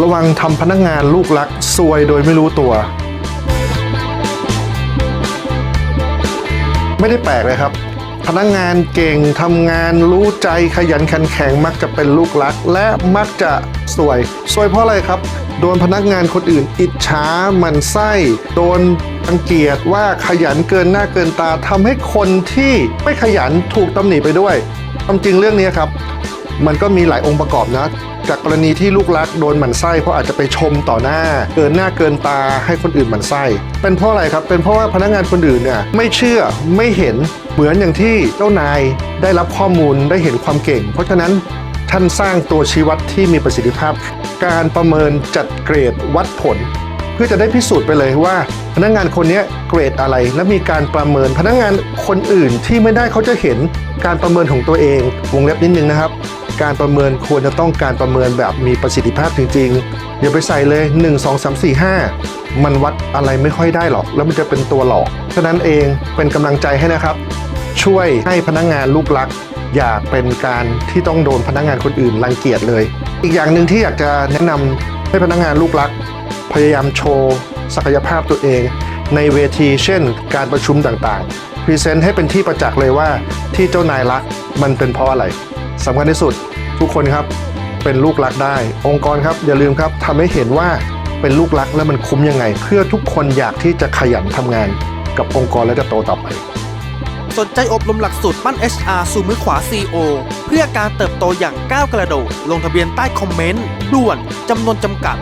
ระวังทำพนักงานลูกรักซวยโดยไม่รู้ตัว ไม่ได้แปลกเลยครับ พนักงานเก่งทำงานรู้ใจขยันขันแข็งมักจะเป็นลูกรัก และมักจะสวยสวยเพราะอะไรครับ โดนพนักงานคนอื่น อิจฉามันไส้ โดนรังเกียจว่าขยันเกินหน้าเกินตาทำให้คนที่ไม่ขยันถูกตำหนิไปด้วยความจริงเรื่องนี้ครับ มันก็มีหลายองค์ประกอบนะ จากกรณีที่ลูกรักโดนหมั่นไส้เพราะอาจจะไปชมต่อหน้า เกินหน้าเกินตาให้คนอื่นหมั่นไส้ เป็นเพราะอะไรครับ เป็นเพราะว่าพนักงานคนอื่นเนี่ยไม่เชื่อไม่เห็นเหมือนอย่างที่เจ้านายได้รับข้อมูลได้เห็นความเก่ง เพราะฉะนั้นท่านสร้างตัวชี้วัดที่มีประสิทธิภาพ การประเมินจัดเกรดวัดผล เพื่อจะได้พิสูจน์ไปเลยว่า พนักงานคนนี้เกรดอะไร และมีการประเมินพนักงานคนอื่นที่ไม่ได้เขาจะเห็นการประเมินของตัวเองวงเล็บนิดนึงนะครับ การประเมินควรจะต้องการประเมินแบบมีประสิทธิภาพจริงๆ อย่าไปใส่เลย 1 2 3 4 5 มันวัดอะไรไม่ค่อยได้หรอก แล้วมันจะเป็นตัวหลอกฉะนั้นเองเป็นกำลังใจให้นะครับ ช่วยให้พนักงานลูกรัก อย่าเป็นการที่ต้องโดนพนักงานคนอื่นรังเกียจเลย อีกอย่างหนึ่งที่อยากจะแนะนำให้พนักงานลูกรัก พยายามโชว์ศักยภาพตัวเอง ในเวทีเช่น การประชุมต่างๆพรีเซนต์ให้เป็นที่ประจักษ์เลยว่าที่เจ้านายรักมันเป็นเพราะอะไร สำคัญที่สุดทุกคนครับเป็นลูกรักได้ องค์กรครับอย่าลืมครับทำให้เห็นว่าเป็นลูกรักแล้วมันคุ้มยังไง เพื่อทุกคนอยากที่จะขยันทำงานกับองค์กรและจะโตต่อไป สนใจอบรมหลักสูตรปั้น HR สู่มือขวา CEO เพื่อการเติบโตอย่างก้าวกระโดดลงทะเบียนใต้คอมเมนต์ด่วนจำนวนจำกัด